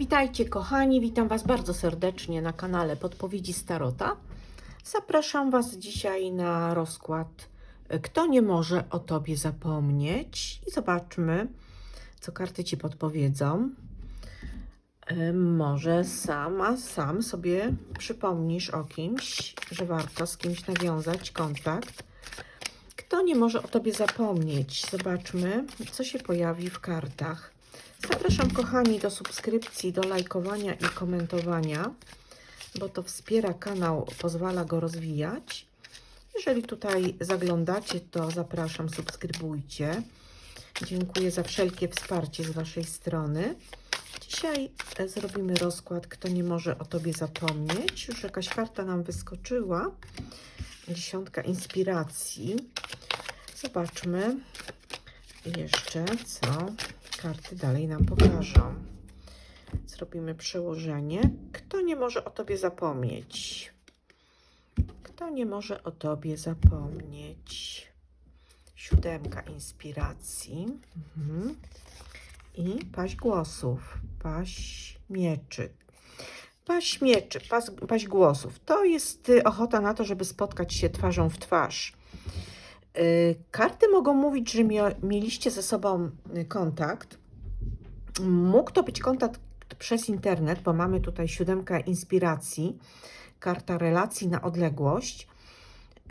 Witajcie kochani, witam Was bardzo serdecznie na kanale Podpowiedzi Starota. Zapraszam Was dzisiaj na rozkład Kto nie może o Tobie zapomnieć i zobaczmy, co karty Ci podpowiedzą. E, Może sama, sam sobie przypomnisz o kimś, że warto z kimś nawiązać kontakt. Kto nie może o Tobie zapomnieć? Zobaczmy, co się pojawi w kartach. Zapraszam, kochani, do subskrypcji, do lajkowania i komentowania, bo to wspiera kanał, pozwala go rozwijać. Jeżeli tutaj zaglądacie, to zapraszam, subskrybujcie. Dziękuję za wszelkie wsparcie z Waszej strony. Dzisiaj e, zrobimy rozkład, kto nie może o Tobie zapomnieć. Już jakaś karta nam wyskoczyła. Dziesiątka inspiracji. Zobaczmy jeszcze, co karty dalej nam pokażą. Zrobimy przełożenie. Kto nie może o Tobie zapomnieć? Kto nie może o Tobie zapomnieć? Siódemka inspiracji. Mhm. I paść głosów. Paść mieczy. Paść mieczy, pas, paść głosów. To jest y, ochota na to, żeby spotkać się twarzą w twarz. Y, Karty mogą mówić, że mieliście ze sobą y, kontakt. Mógł to być kontakt przez internet, bo mamy tutaj siódemkę inspiracji, karta relacji na odległość.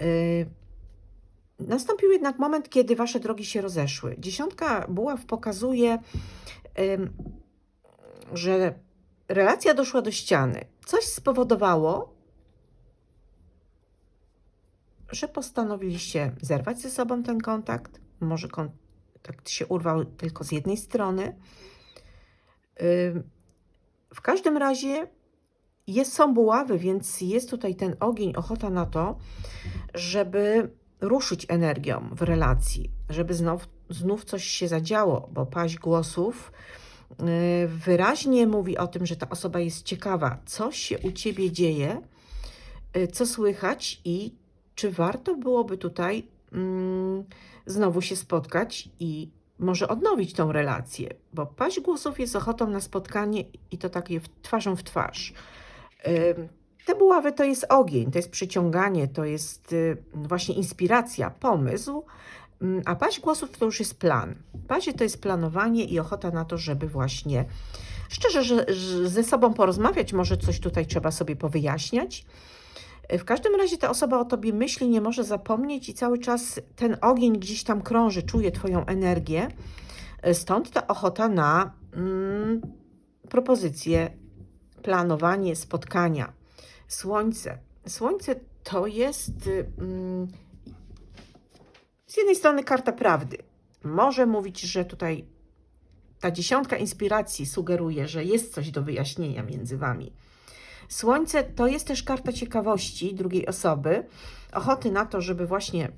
Y, Nastąpił jednak moment, kiedy wasze drogi się rozeszły. Dziesiątka buław pokazuje, że relacja doszła do ściany. Coś spowodowało, że postanowiliście zerwać ze sobą ten kontakt. Może kontakt się urwał tylko z jednej strony. W każdym razie jest, są buławy, więc jest tutaj ten ogień, ochota na to, żeby ruszyć energią w relacji, żeby znów, znów coś się zadziało, bo paść głosów yy, wyraźnie mówi o tym, że ta osoba jest ciekawa, co się u ciebie dzieje, yy, co słychać i czy warto byłoby tutaj mm, znowu się spotkać i może odnowić tą relację, bo paść głosów jest ochotą na spotkanie i to takie twarzą w twarz. Te buławy to jest ogień, to jest przyciąganie, to jest y, właśnie inspiracja, pomysł, a paść głosów to już jest plan. Paść to jest planowanie i ochota na to, żeby właśnie szczerze że, że ze sobą porozmawiać, może coś tutaj trzeba sobie powyjaśniać. W każdym razie ta osoba o tobie myśli, nie może zapomnieć i cały czas ten ogień gdzieś tam krąży, czuje twoją energię. Stąd ta ochota na mm, propozycje, planowanie spotkania. Słońce. Słońce to jest mm, z jednej strony karta prawdy. Może mówić, że tutaj ta dziesiątka inspiracji sugeruje, że jest coś do wyjaśnienia między wami. Słońce to jest też karta ciekawości drugiej osoby, ochoty na to, żeby właśnie,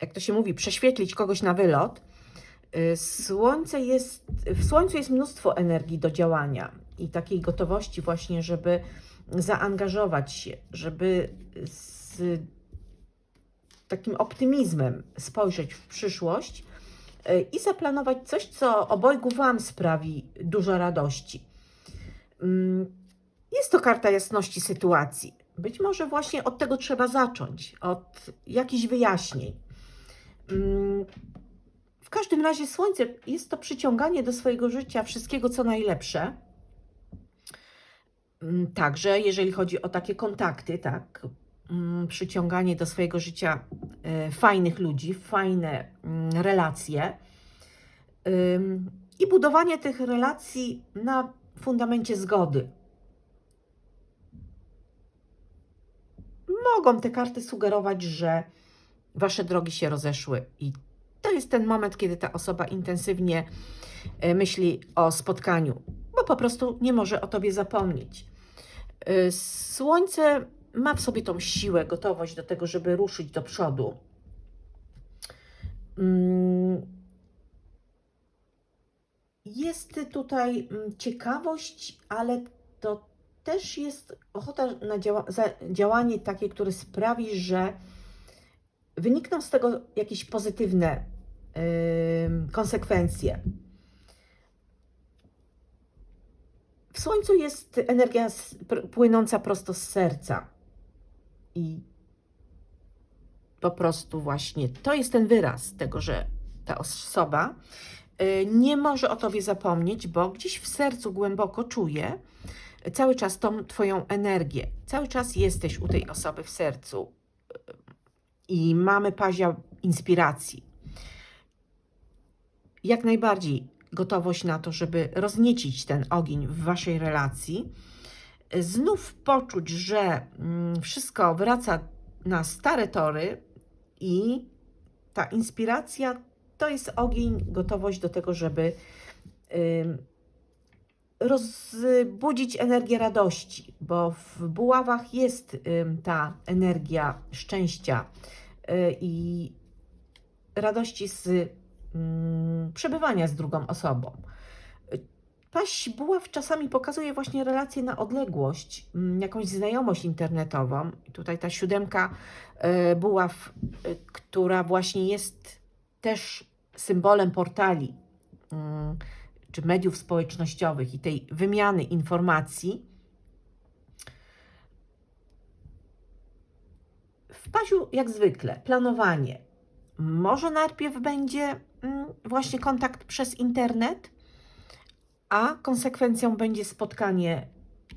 jak to się mówi, prześwietlić kogoś na wylot. Y, Słońce jest, w Słońcu jest mnóstwo energii do działania i takiej gotowości właśnie, żeby zaangażować się, żeby z takim optymizmem spojrzeć w przyszłość y, i zaplanować coś, co obojgu Wam sprawi dużo radości. Mm, Jest to karta jasności sytuacji. Być może właśnie od tego trzeba zacząć, od jakichś wyjaśnień. Mm, W każdym razie Słońce jest to przyciąganie do swojego życia wszystkiego, co najlepsze. Mm, Także jeżeli chodzi o takie kontakty, tak, przyciąganie do swojego życia e, fajnych ludzi, fajne relacje i budowanie tych relacji na fundamencie zgody. Mogą te karty sugerować, że wasze drogi się rozeszły i to jest ten moment, kiedy ta osoba intensywnie e, myśli o spotkaniu, bo po prostu nie może o tobie zapomnieć. Y, Słońce ma w sobie tą siłę, gotowość do tego, żeby ruszyć do przodu. Jest tutaj mm, ciekawość, ale to też jest ochota na działa działanie takie, które sprawi, że wynikną z tego jakieś pozytywne ym, konsekwencje. Słońcu jest energia płynąca prosto z serca. I po prostu właśnie to jest ten wyraz tego, że ta osoba nie może o tobie zapomnieć, bo gdzieś w sercu głęboko czuje cały czas tą twoją energię. Cały czas jesteś u tej osoby w sercu y, i mamy pazia inspiracji. Jak najbardziej gotowość na to, żeby rozniecić ten ogień w waszej relacji. Znów poczuć, że mm, wszystko wraca na stare tory i ta inspiracja to jest ogień, gotowość do tego, żeby rozbudzić energię radości, bo w buławach jest ta energia szczęścia y, i radości z przebywania z drugą osobą. Paść buław czasami pokazuje właśnie relacje na odległość, jakąś znajomość internetową. Tutaj ta siódemka e, buław, e, która właśnie jest też symbolem portali mm, czy mediów społecznościowych i tej wymiany informacji. W paziu, jak zwykle, planowanie. Może najpierw będzie mm, właśnie kontakt przez internet, a konsekwencją będzie spotkanie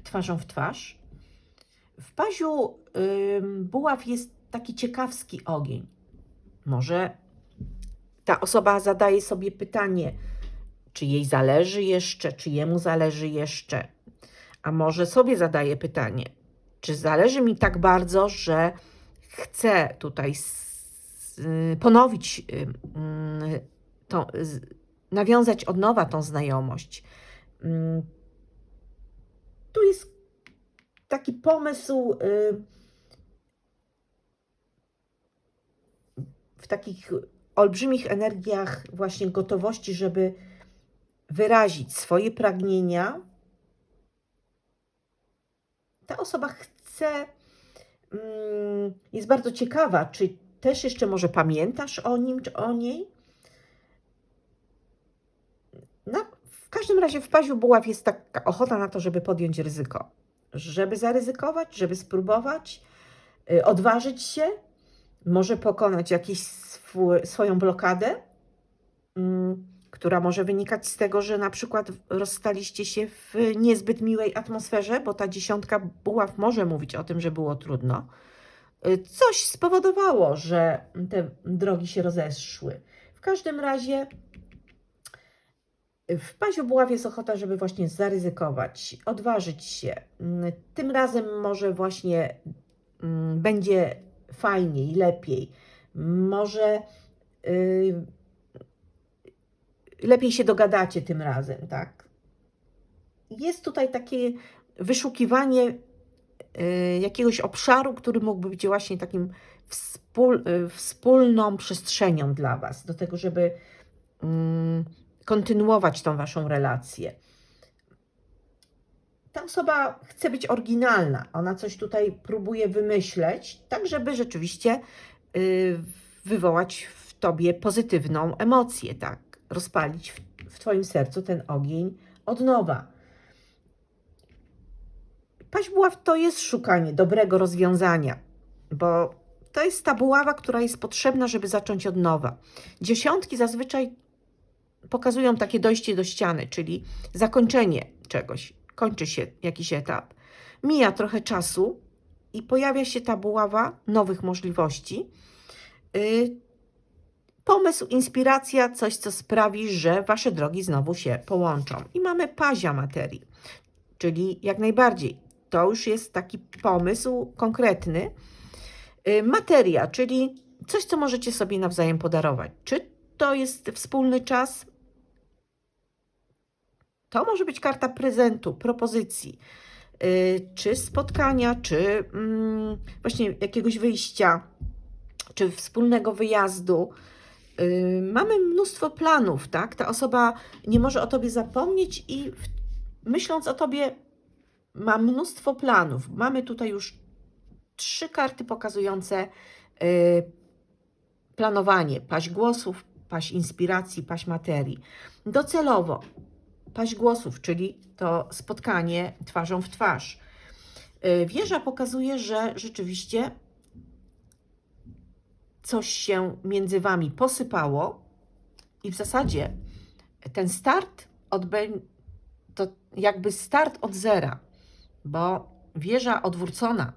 twarzą w twarz. W paziu ym, buław jest taki ciekawski ogień. Może ta osoba zadaje sobie pytanie, czy jej zależy jeszcze, czy jemu zależy jeszcze, a może sobie zadaje pytanie, czy zależy mi tak bardzo, że chcę tutaj y, ponowić, y, y, tą, nawiązać od nowa tą znajomość. Mm, Tu jest taki pomysł y, w takich olbrzymich energiach właśnie gotowości, żeby wyrazić swoje pragnienia. Ta osoba chce, mm, jest bardzo ciekawa, czy też jeszcze może pamiętasz o nim, czy o niej? No, w każdym razie w paziu buław jest taka ochota na to, żeby podjąć ryzyko. Żeby zaryzykować, żeby spróbować, y, odważyć się, może pokonać swój, swoją blokadę, mm, która może wynikać z tego, że na przykład rozstaliście się w niezbyt miłej atmosferze, bo ta dziesiątka buław może mówić o tym, że było trudno. Y, Coś spowodowało, że te drogi się rozeszły. W każdym razie w paziu buław jest ochota, żeby właśnie zaryzykować, odważyć się. Mm, Tym razem może właśnie mm, będzie fajniej, lepiej. Może y, lepiej się dogadacie tym razem, tak? Jest tutaj takie wyszukiwanie y, jakiegoś obszaru, który mógłby być właśnie takim wspól, y, wspólną przestrzenią dla Was, do tego, żeby mm, kontynuować tą Waszą relację. Ta osoba chce być oryginalna, ona coś tutaj próbuje wymyśleć, tak żeby rzeczywiście y, wywołać w Tobie pozytywną emocję, tak? Rozpalić w, w Twoim sercu ten ogień od nowa. Paść buław to jest szukanie dobrego rozwiązania, bo to jest ta buława, która jest potrzebna, żeby zacząć od nowa. Dziesiątki zazwyczaj pokazują takie dojście do ściany, czyli zakończenie czegoś. Kończy się jakiś etap. Mija trochę czasu i pojawia się ta buława nowych możliwości. Y, pomysł, inspiracja, coś, co sprawi, że wasze drogi znowu się połączą. I mamy pazia materii, czyli jak najbardziej to już jest taki pomysł konkretny. Y, materia, czyli coś, co możecie sobie nawzajem podarować. Czy to jest wspólny czas? To może być karta prezentu, propozycji, y, czy spotkania, czy mm, właśnie jakiegoś wyjścia, czy wspólnego wyjazdu. Y, Mamy mnóstwo planów, tak? Ta osoba nie może o tobie zapomnieć i myśląc o tobie ma mnóstwo planów. Mamy tutaj już trzy karty pokazujące y, planowanie, paść głosów, paść inspiracji, paść materii. Docelowo paść głosów, czyli to spotkanie twarzą w twarz. Y, Wieża pokazuje, że rzeczywiście coś się między wami posypało i w zasadzie ten start odbędzie to jakby start od zera, bo wieża odwrócona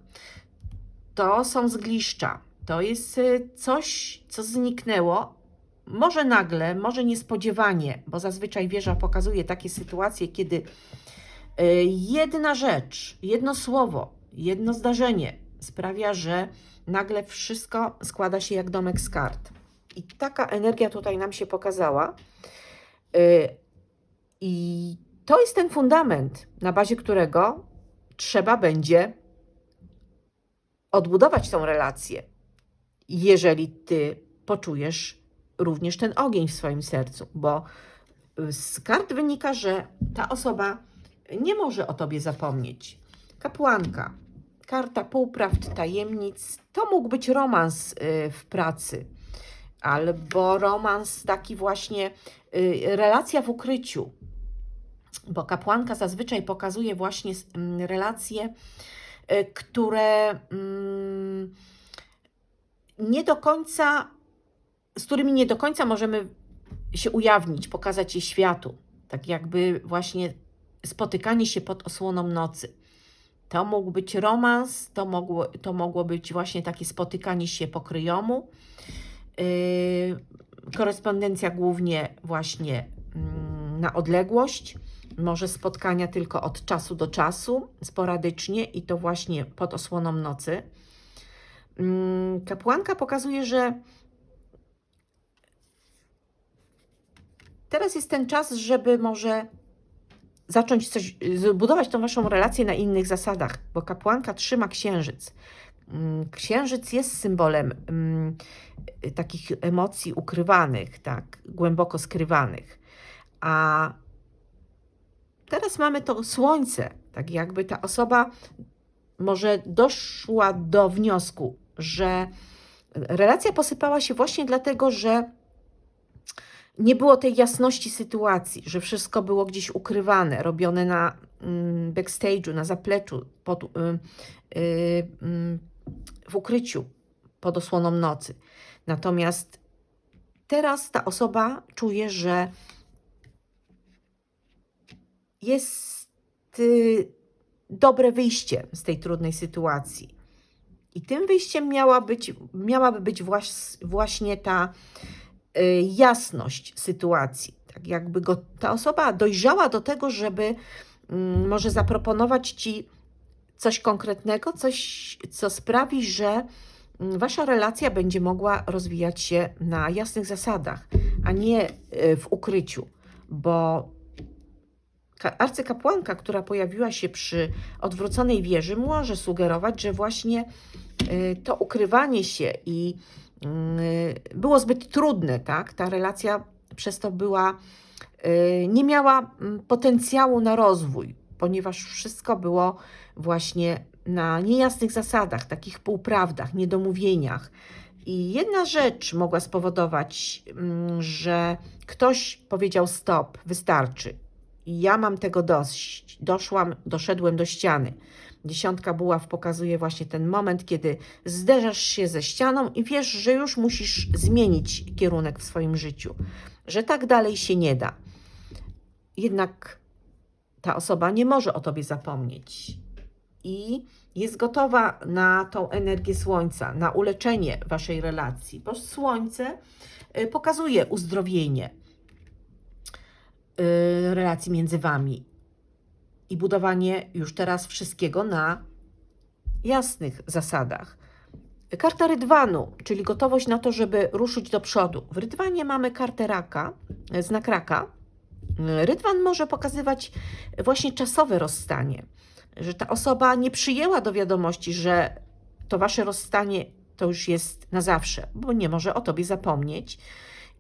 to są zgliszcza, to jest y, coś, co zniknęło, może nagle, może niespodziewanie, bo zazwyczaj wieża pokazuje takie sytuacje, kiedy y, jedna rzecz, jedno słowo, jedno zdarzenie sprawia, że nagle wszystko składa się jak domek z kart. I taka energia tutaj nam się pokazała. Y, I to jest ten fundament, na bazie którego trzeba będzie odbudować tą relację, jeżeli ty poczujesz również ten ogień w swoim sercu, bo z kart wynika, że ta osoba nie może o tobie zapomnieć. Kapłanka, karta półprawd, tajemnic, to mógł być romans y, w pracy, albo romans taki właśnie, y, relacja w ukryciu, bo kapłanka zazwyczaj pokazuje właśnie mm, relacje, y, które mm, nie do końca, z którymi nie do końca możemy się ujawnić, pokazać je światu. Tak jakby właśnie spotykanie się pod osłoną nocy. To mógł być romans, to mogło, to mogło być właśnie takie spotykanie się po kryjomu. Yy, korespondencja głównie właśnie mm, na odległość, może spotkania tylko od czasu do czasu, sporadycznie i to właśnie pod osłoną nocy. Mm, Kapłanka pokazuje, że teraz jest ten czas, żeby może zacząć coś, zbudować tą waszą relację na innych zasadach, bo kapłanka trzyma księżyc. Mm, Księżyc jest symbolem mm, takich emocji ukrywanych, tak, głęboko skrywanych. A teraz mamy to słońce, tak jakby ta osoba może doszła do wniosku, że relacja posypała się właśnie dlatego, że nie było tej jasności sytuacji, że wszystko było gdzieś ukrywane, robione na mm, backstage'u, na zapleczu, pod, y, y, y, w ukryciu pod osłoną nocy. Natomiast teraz ta osoba czuje, że jest y, dobre wyjście z tej trudnej sytuacji. I tym wyjściem miała być, miałaby być właś, właśnie ta jasność sytuacji. Tak jakby go, ta osoba dojrzała do tego, żeby y, może zaproponować ci coś konkretnego, coś, co sprawi, że mm, wasza relacja będzie mogła rozwijać się na jasnych zasadach, a nie y, w ukryciu, bo ka- arcykapłanka, która pojawiła się przy odwróconej wieży, może sugerować, że właśnie y, to ukrywanie się i y, było zbyt trudne, tak? Ta relacja przez to była, y, nie miała mm, potencjału na rozwój, ponieważ wszystko było właśnie na niejasnych zasadach, takich półprawdach, niedomówieniach. I jedna rzecz mogła spowodować, mm, że ktoś powiedział stop, wystarczy. Ja mam tego dość. Doszłam, doszedłem do ściany. Dziesiątka buław pokazuje właśnie ten moment, kiedy zderzasz się ze ścianą i wiesz, że już musisz zmienić kierunek w swoim życiu, że tak dalej się nie da. Jednak ta osoba nie może o tobie zapomnieć i jest gotowa na tą energię słońca, na uleczenie waszej relacji, bo słońce y, pokazuje uzdrowienie y, relacji między wami i budowanie już teraz wszystkiego na jasnych zasadach. Karta rydwanu, czyli gotowość na to, żeby ruszyć do przodu. W rydwanie mamy kartę raka, znak raka. Rydwan może pokazywać właśnie czasowe rozstanie, że ta osoba nie przyjęła do wiadomości, że to wasze rozstanie to już jest na zawsze, bo nie może o tobie zapomnieć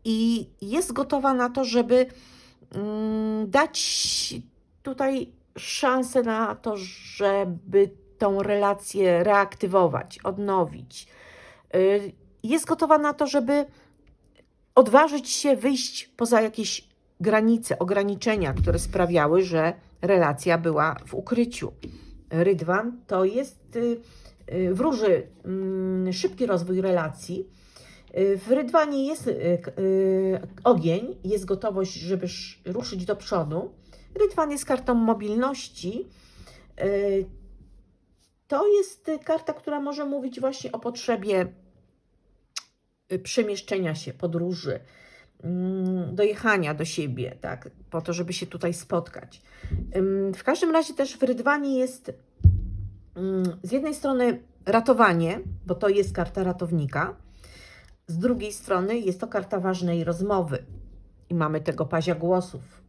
i jest gotowa na to, żeby mm, dać tutaj szansę na to, żeby tą relację reaktywować, odnowić. Y, Jest gotowa na to, żeby odważyć się wyjść poza jakieś granice, ograniczenia, które sprawiały, że relacja była w ukryciu. Rydwan to jest, y, y, wróży mm, szybki rozwój relacji. W rydwanie jest y, y, ogień, jest gotowość, żeby sz- ruszyć do przodu. Rydwan jest kartą mobilności. Y, To jest karta, która może mówić właśnie o potrzebie przemieszczenia się, podróży, mm, dojechania do siebie, tak, po to, żeby się tutaj spotkać. W każdym razie też w Rydwanie jest mm, z jednej strony ratowanie, bo to jest karta ratownika, z drugiej strony jest to karta ważnej rozmowy i mamy tego pazia głosów,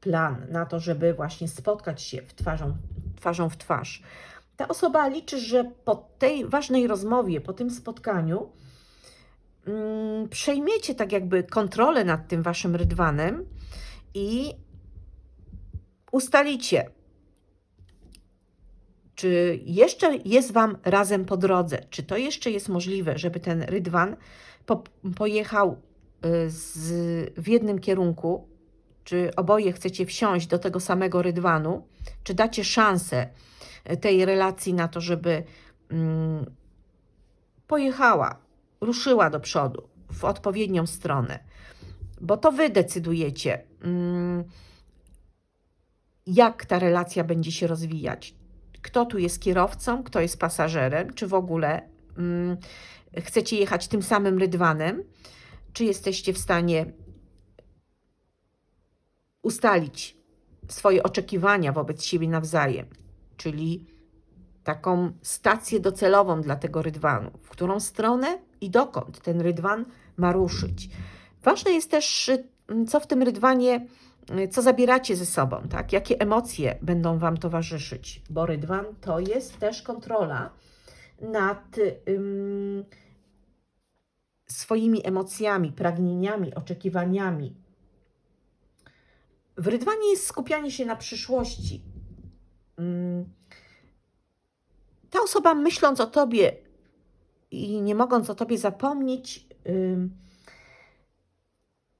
plan na to, żeby właśnie spotkać się w twarzą, twarzą w twarz. Ta osoba liczy, że po tej ważnej rozmowie, po tym spotkaniu, mm, przejmiecie tak jakby kontrolę nad tym waszym rydwanem i ustalicie, czy jeszcze jest Wam razem po drodze, czy to jeszcze jest możliwe, żeby ten rydwan po, pojechał y, z, w jednym kierunku, czy oboje chcecie wsiąść do tego samego rydwanu, czy dacie szansę y, tej relacji na to, żeby mm, pojechała, ruszyła do przodu w odpowiednią stronę, bo to Wy decydujecie, mm, jak ta relacja będzie się rozwijać. Kto tu jest kierowcą, kto jest pasażerem, czy w ogóle mm, chcecie jechać tym samym rydwanem, czy jesteście w stanie ustalić swoje oczekiwania wobec siebie nawzajem, czyli taką stację docelową dla tego rydwanu, w którą stronę i dokąd ten rydwan ma ruszyć. Ważne jest też, co w tym rydwanie, co zabieracie ze sobą, tak? jakie emocje będą Wam towarzyszyć, bo rydwan to jest też kontrola nad swoimi emocjami, pragnieniami, oczekiwaniami. W rydwanie jest skupianie się na przyszłości. Ym, ta osoba, myśląc o tobie i nie mogąc o tobie zapomnieć,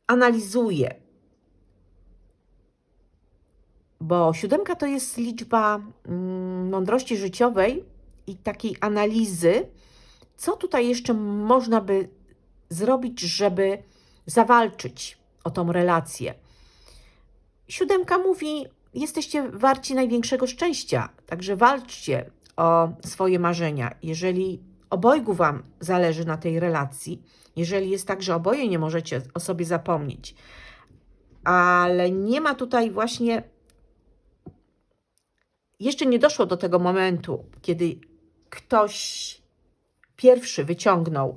analizuje. Bo siódemka to jest liczba ym, mądrości życiowej i takiej analizy, co tutaj jeszcze można by zrobić, żeby zawalczyć o tą relację. Siódemka mówi: Jesteście warci największego szczęścia, także walczcie o swoje marzenia. Jeżeli obojgu Wam zależy na tej relacji, jeżeli jest tak, że oboje nie możecie o sobie zapomnieć, ale nie ma tutaj właśnie. Jeszcze nie doszło do tego momentu, kiedy ktoś pierwszy wyciągnął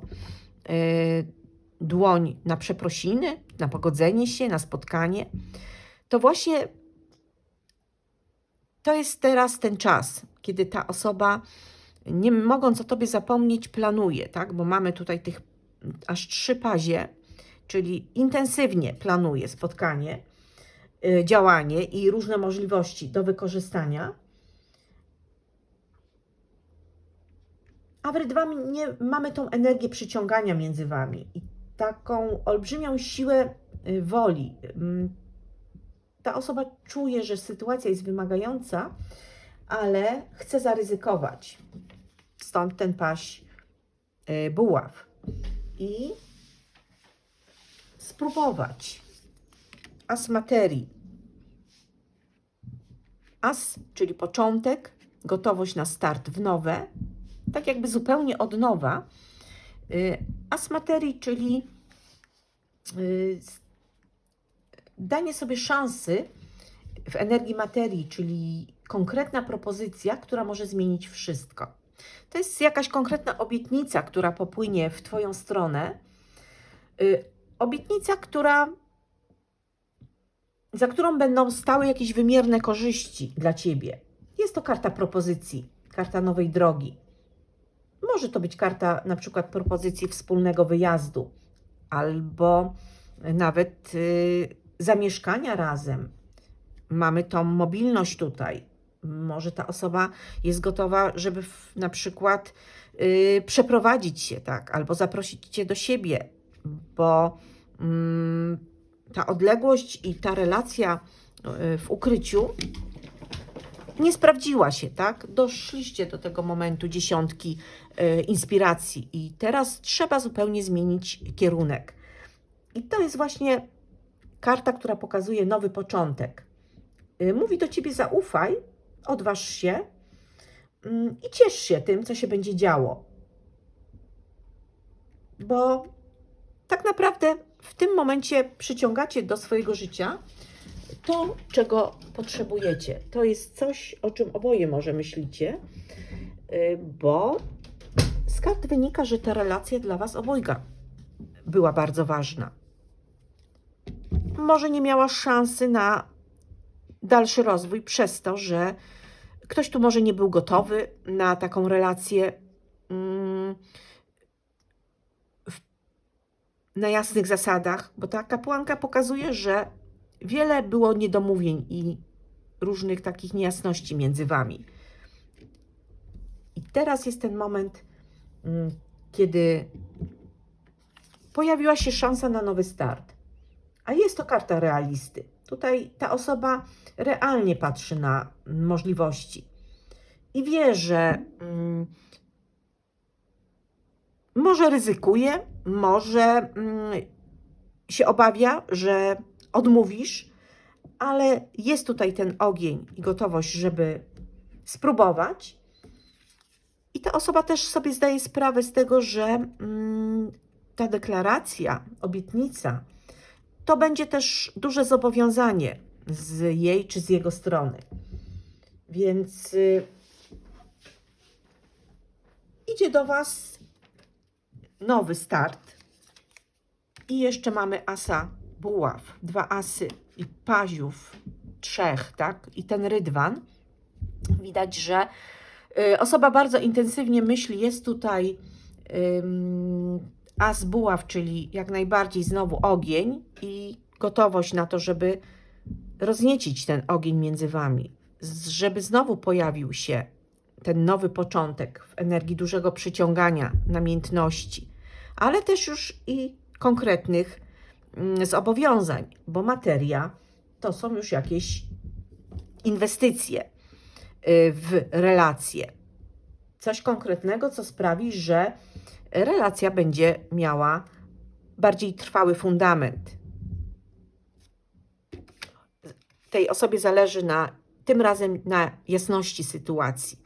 dłoń na przeprosiny, na pogodzenie się, na spotkanie, to właśnie to jest teraz ten czas, kiedy ta osoba, nie mogąc o tobie zapomnieć, planuje, tak? Bo mamy tutaj tych aż trzy pazie, czyli intensywnie planuje spotkanie, y, działanie i różne możliwości do wykorzystania. A w rydwanie mamy tą energię przyciągania między wami i taką olbrzymią siłę y, woli. Ym, Ta osoba czuje, że sytuacja jest wymagająca, ale chce zaryzykować. Stąd ten paś y, buław. I spróbować. As materii. As, czyli początek, gotowość na start w nowe, tak jakby zupełnie od nowa. Y, As materii, czyli y, danie sobie szansy w energii materii, czyli konkretna propozycja, która może zmienić wszystko. To jest jakaś konkretna obietnica, która popłynie w Twoją stronę. Y, Obietnica, która, za którą będą stały jakieś wymierne korzyści dla Ciebie. Jest to karta propozycji, karta nowej drogi. Może to być karta na przykład propozycji wspólnego wyjazdu albo nawet y, zamieszkania razem. Mamy tą mobilność tutaj. Może ta osoba jest gotowa, żeby w, na przykład y, przeprowadzić się, tak, albo zaprosić cię do siebie, bo mm, ta odległość i ta relacja y, w ukryciu nie sprawdziła się, tak? Doszliście do tego momentu dziesiątki y, inspiracji i teraz trzeba zupełnie zmienić kierunek. I to jest właśnie karta, która pokazuje nowy początek. Y, Mówi do ciebie: zaufaj, odważ się mm, i ciesz się tym, co się będzie działo. Bo tak naprawdę w tym momencie przyciągacie do swojego życia to, czego potrzebujecie. To jest coś, o czym oboje może myślicie, y, bo z kart wynika, że ta relacja dla Was obojga była bardzo ważna. Może nie miała szansy na dalszy rozwój przez to, że ktoś tu może nie był gotowy na taką relację mm, na jasnych zasadach, bo ta kapłanka pokazuje, że wiele było niedomówień i różnych takich niejasności między wami. I teraz jest ten moment, mm, kiedy pojawiła się szansa na nowy start. A jest to karta realisty. Tutaj ta osoba realnie patrzy na możliwości i wie, że mm, może ryzykuje, może mm, się obawia, że odmówisz, ale jest tutaj ten ogień i gotowość, żeby spróbować. I ta osoba też sobie zdaje sprawę z tego, że mm, ta deklaracja, obietnica, to będzie też duże zobowiązanie z jej czy z jego strony. Więc y, idzie do Was nowy start. I jeszcze mamy asa buław, dwa asy i paziów, trzech, tak? I ten rydwan. Widać, że y, osoba bardzo intensywnie myśli, jest tutaj as buław, czyli jak najbardziej znowu ogień i gotowość na to, żeby rozniecić ten ogień między wami, żeby znowu pojawił się ten nowy początek w energii dużego przyciągania, namiętności, ale też już i konkretnych zobowiązań, bo materia to są już jakieś inwestycje y, w relacje. Coś konkretnego, co sprawi, że relacja będzie miała bardziej trwały fundament. Tej osobie zależy na tym razem na jasności sytuacji.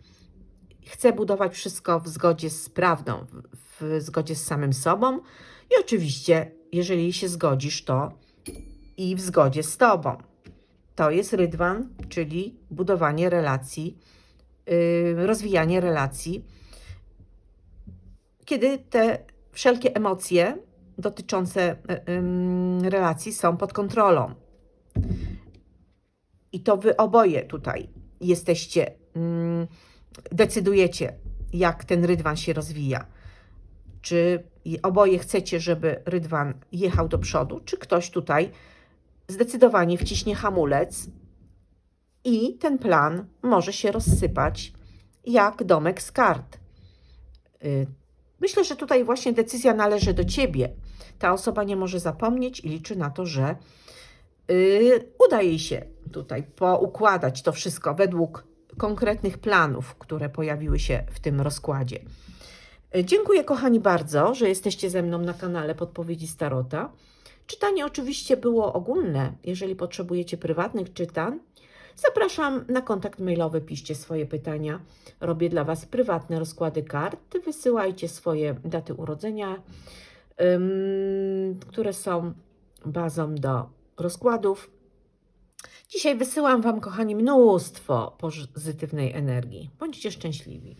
Chce budować wszystko w zgodzie z prawdą, w zgodzie z samym sobą i oczywiście, jeżeli się zgodzisz, to i w zgodzie z tobą. To jest rydwan, czyli budowanie relacji, yy, rozwijanie relacji kiedy te wszelkie emocje dotyczące y, ym, relacji są pod kontrolą. I to wy oboje tutaj jesteście, ym, decydujecie, jak ten rydwan się rozwija. Czy i oboje chcecie, żeby rydwan jechał do przodu, czy ktoś tutaj zdecydowanie wciśnie hamulec i ten plan może się rozsypać jak domek z kart. Y, Myślę, że tutaj właśnie decyzja należy do ciebie. Ta osoba nie może zapomnieć i liczy na to, że yy, uda jej się tutaj poukładać to wszystko według konkretnych planów, które pojawiły się w tym rozkładzie. Yy, Dziękuję, kochani, bardzo, że jesteście ze mną na kanale Podpowiedzi Starota. Czytanie oczywiście było ogólne. Jeżeli potrzebujecie prywatnych czytań, Zapraszam na kontakt mailowy, piszcie swoje pytania. Robię dla Was prywatne rozkłady kart. Wysyłajcie swoje daty urodzenia, które są bazą do rozkładów. Dzisiaj wysyłam Wam, kochani, mnóstwo pozytywnej energii. Bądźcie szczęśliwi.